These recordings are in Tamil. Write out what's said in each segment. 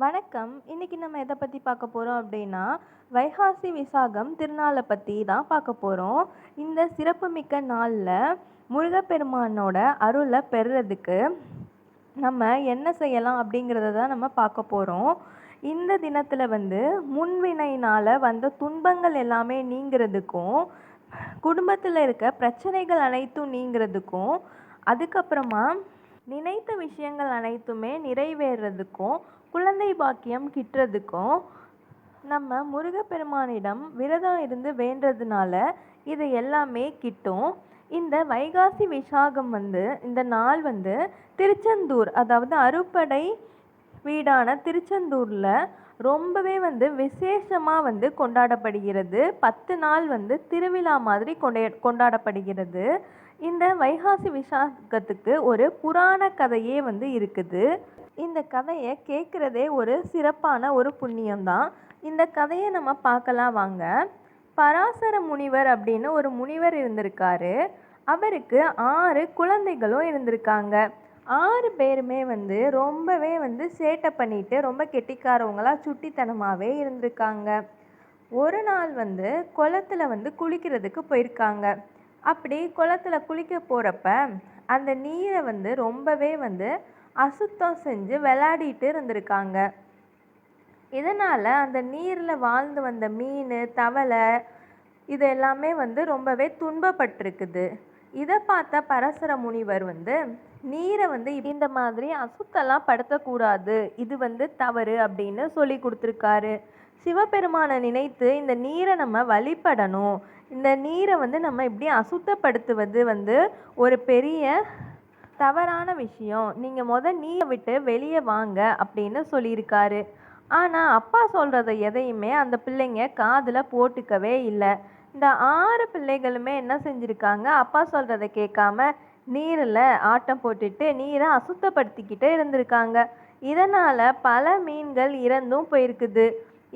வணக்கம். இன்னைக்கு நம்ம எதை பற்றி பார்க்க போகிறோம் அப்படின்னா வைகாசி விசாகம் திருநாளை பற்றி தான் பார்க்க போகிறோம் இந்த சிறப்புமிக்க நாளில் முருகப்பெருமானோட அருளை பெறுறதுக்கு நம்ம என்ன செய்யலாம் அப்படிங்கிறத தான் நம்ம பார்க்க போகிறோம் இந்த தினத்தில் வந்து முன்வினைனால் வந்த துன்பங்கள் எல்லாமே நீங்கிறதுக்கும் குடும்பத்தில் இருக்க பிரச்சனைகள் அனைத்தும் நீங்கிறதுக்கும் அதுக்கப்புறமா நினைத்த விஷயங்கள் அனைத்துமே நிறைவேறதுக்கும் குழந்தை பாக்கியம் கிட்டுறதுக்கும் நம்ம முருகப்பெருமானிடம் விரதம் இருந்து வேண்டதுனால இது எல்லாமே கிட்டும். இந்த வைகாசி விசாகம் வந்து இந்த நாள் வந்து திருச்செந்தூர் அதாவது அறுப்படை வீடான திருச்செந்தூரில் ரொம்பவே வந்து விசேஷமாக வந்து கொண்டாடப்படுகிறது. பத்து நாள் வந்து திருவிழா மாதிரி கொண்டே கொண்டாடப்படுகிறது. இந்த வைகாசி விசாகத்துக்கு ஒரு புராண கதையே வந்து இருக்குது. இந்த கதையை கேட்குறதே ஒரு சிறப்பான ஒரு புண்ணியம்தான். இந்த கதையை நம்ம பார்க்கலாம் வாங்க. பராசர முனிவர் அப்படின்னு ஒரு முனிவர் இருந்திருக்காரு. அவருக்கு ஆறு குழந்தைகளும் இருந்திருக்காங்க. ஆறு பேருமே வந்து ரொம்பவே வந்து சேட்டை பண்ணிட்டு ரொம்ப கெட்டிக்காரவங்களா சுட்டித்தனமாகவே இருந்திருக்காங்க. ஒரு நாள் வந்து குளத்துல வந்து குளிக்கிறதுக்கு போயிருக்காங்க. அப்படி குளத்துல குளிக்க போகிறப்ப அந்த நீரை வந்து ரொம்பவே வந்து அசுத்தம் செஞ்சு விளையாடிட்டு இருந்திருக்காங்க. இதனால் அந்த நீரில் வாழ்ந்து வந்த மீன் தவளை இது எல்லாமே வந்து ரொம்பவே துன்பப்பட்டிருக்குது. இதை பார்த்த பரசர முனிவர் வந்து நீரை வந்து இந்த மாதிரி அசுத்தெல்லாம் படுத்தக்கூடாது. இது வந்து தவறு அப்படின்னு சொல்லி கொடுத்துருக்காரு. சிவபெருமானை நினைத்து இந்த நீரை நம்ம வழிபடணும். இந்த நீரை வந்து நம்ம இப்படி அசுத்தப்படுத்துவது வந்து ஒரு பெரிய தவறான விஷயம். நீங்கள் முத நீரை விட்டு வெளியே வாங்க அப்படின்னு சொல்லியிருக்காரு. ஆனால் அப்பா சொல்கிறத எதையுமே அந்த பிள்ளைங்க காதில் போட்டுக்கவே இல்லை. இந்த ஆறு பிள்ளைகளுமே என்ன செஞ்சுருக்காங்க? அப்பா சொல்கிறத கேட்காம நீரில் ஆட்டம் போட்டுட்டு நீரை அசுத்தப்படுத்திக்கிட்டே இருந்திருக்காங்க. இதனால் பல மீன்கள் இறந்தும் போயிருக்குது.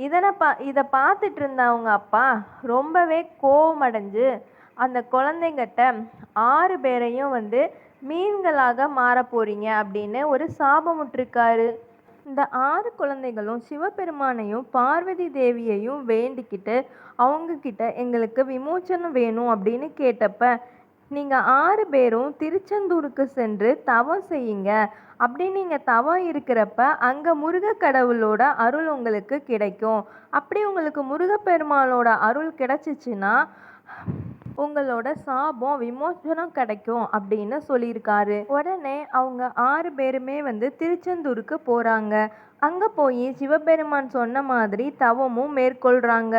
இதனை பா இதை பார்த்துட்டு இருந்த அவங்க அப்பா ரொம்பவே கோவமடைஞ்சு அந்த குழந்தைங்கிட்ட ஆறு பேரையும் வந்து மீன்களாக மாற போகிறீங்க அப்படின்னு ஒரு சாபம் விட்டுருக்காரு இந்த ஆறு குழந்தைகளும் சிவபெருமானையும் பார்வதி தேவியையும் வேண்டிக்கிட்டு அவங்கக்கிட்ட எங்களுக்கு விமோச்சனம் வேணும் அப்படின்னு கேட்டப்ப நீங்கள் ஆறு பேரும் திருச்செந்தூருக்கு சென்று தவம் செய்யுங்க. அப்படி நீங்கள் தவம் இருக்கிறப்ப அங்கே முருக கடவுளோட அருள் உங்களுக்கு கிடைக்கும். அப்படி உங்களுக்கு முருகப்பெருமானோட அருள் கிடைச்சிச்சின்னா உங்களோட சாபம் விமோசனம் கிடைக்கும் அப்படின்னு சொல்லியிருக்காரு. உடனே அவங்க ஆறு பேருமே வந்து திருச்செந்தூருக்கு போகிறாங்க அங்கே போய் சிவபெருமான் சொன்ன மாதிரி தவமும் மேற்கொள்கிறாங்க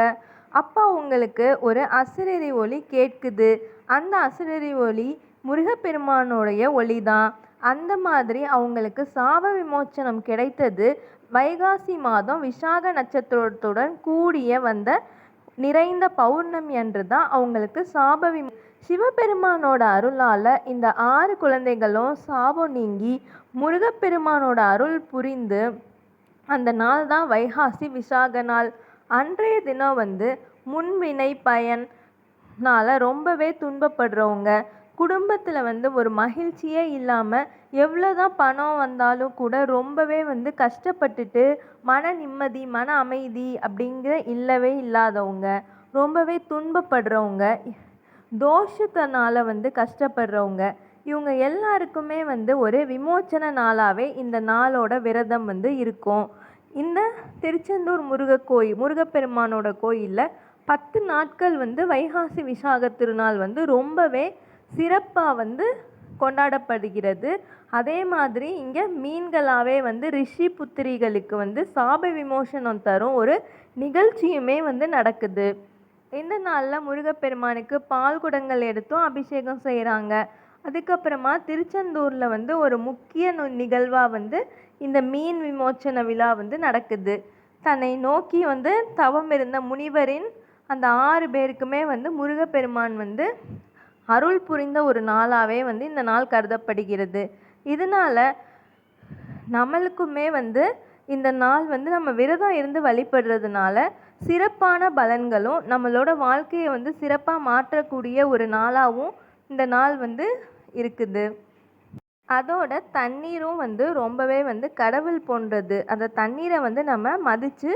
அப்போ அவங்களுக்கு ஒரு அசிரரி ஒலி கேட்குது. அந்த அசிரரி ஒலி முருகப்பெருமானுடைய ஒளி தான் அந்த மாதிரி அவங்களுக்கு சாப விமோச்சனம் கிடைத்தது வைகாசி மாதம் விசாக நட்சத்திரத்துடன் கூடிய வந்த நிறைந்த பௌர்ணமி அன்று தான் அவங்களுக்கு சாப விமோ சிவபெருமானோட அருளால் இந்த ஆறு குழந்தைகளும் சாபம் நீங்கி முருகப்பெருமானோட அருள் புரிந்து அந்த நாள் தான் வைகாசி விசாக நாள். அன்றைய தினம் வந்து முன்வினை பயனால் ரொம்பவே துன்பப்படுறவங்க. குடும்பத்தில் வந்து ஒரு மகிழ்ச்சியே இல்லாமல் எவ்வளோ தான் பணம் வந்தாலும் கூட ரொம்பவே வந்து கஷ்டப்பட்டுட்டு மன நிம்மதி மன அமைதி அப்படிங்கிற இல்லவே இல்லாதவங்க ரொம்பவே துன்பப்படுறவங்க தோஷத்தினால வந்து கஷ்டப்படுறவங்க இவங்க எல்லாருக்குமே வந்து ஒரு விமோச்சன நாளாகவே இந்த நாளோட விரதம் வந்து இருக்கும். இந்த திருச்செந்தூர் முருகக்கோயில் முருகப்பெருமானோட கோயிலில் பத்து நாட்கள் வந்து வைகாசி விசாக திருநாள் வந்து ரொம்பவே சிறப்பாக வந்து கொண்டாடப்படுகிறது. அதே மாதிரி இங்கே மீன்களாகவே வந்து ரிஷி புத்திரிகளுக்கு வந்து சாப விமோசனம் தரும் ஒரு நிகழ்ச்சியுமே வந்து நடக்குது. இந்த நாளில் முருகப்பெருமானுக்கு பால் குடங்கள் எடுத்தும் அபிஷேகம் செய்கிறாங்க அதுக்கப்புறமா திருச்செந்தூரில் வந்து ஒரு முக்கிய நிகழ்வாக வந்து இந்த மீன் விமோச்சன விழா வந்து நடக்குது. தன்னை நோக்கி வந்து தவம் இருந்த முனிவரின் அந்த ஆறு பேருக்குமே வந்து முருகப்பெருமான் வந்து அருள் புரிந்த ஒரு நாளாகவே வந்து இந்த நாள் கருதப்படுகிறது. இதனால் நம்மளுக்குமே வந்து இந்த நாள் வந்து நம்ம விரதம் இருந்து வழிபடுறதுனால சிறப்பான பலன்களும் நம்மளோட வாழ்க்கையை வந்து சிறப்பாக மாற்றக்கூடிய ஒரு நாளாகவும் இந்த நாள் வந்து இருக்குது. அதோட தண்ணீரும் வந்து ரொம்பவே வந்து கடவுள் போன்றது. அந்த தண்ணீரை வந்து நம்ம மதித்து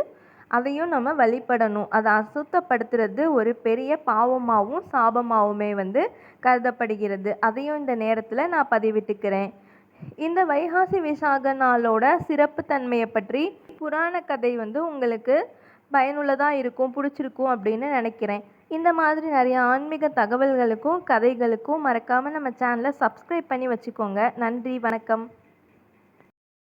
அதையும் நம்ம வழிபடணும். அதை அசுத்தப்படுத்துறது ஒரு பெரிய பாவமாகவும் சாபமாகவுமே வந்து கருதப்படுகிறது. அதையும் இந்த நேரத்தில் நான் பதிவிட்டுக்கிறேன். இந்த வைகாசி விசாக நாளோட சிறப்புத்தன்மையை பற்றி புராண கதை வந்து உங்களுக்கு பயனுள்ளதாக இருக்கும் பிடிச்சிருக்கும் அப்படின்னு நினைக்கிறேன். இந்த மாதிரி நிறைய ஆன்மீக தகவல்களுக்கும் கதைகளுக்கும் மறக்காமல் நம்ம சேனலை சப்ஸ்கிரைப் பண்ணி வச்சுக்கோங்க. நன்றி வணக்கம்.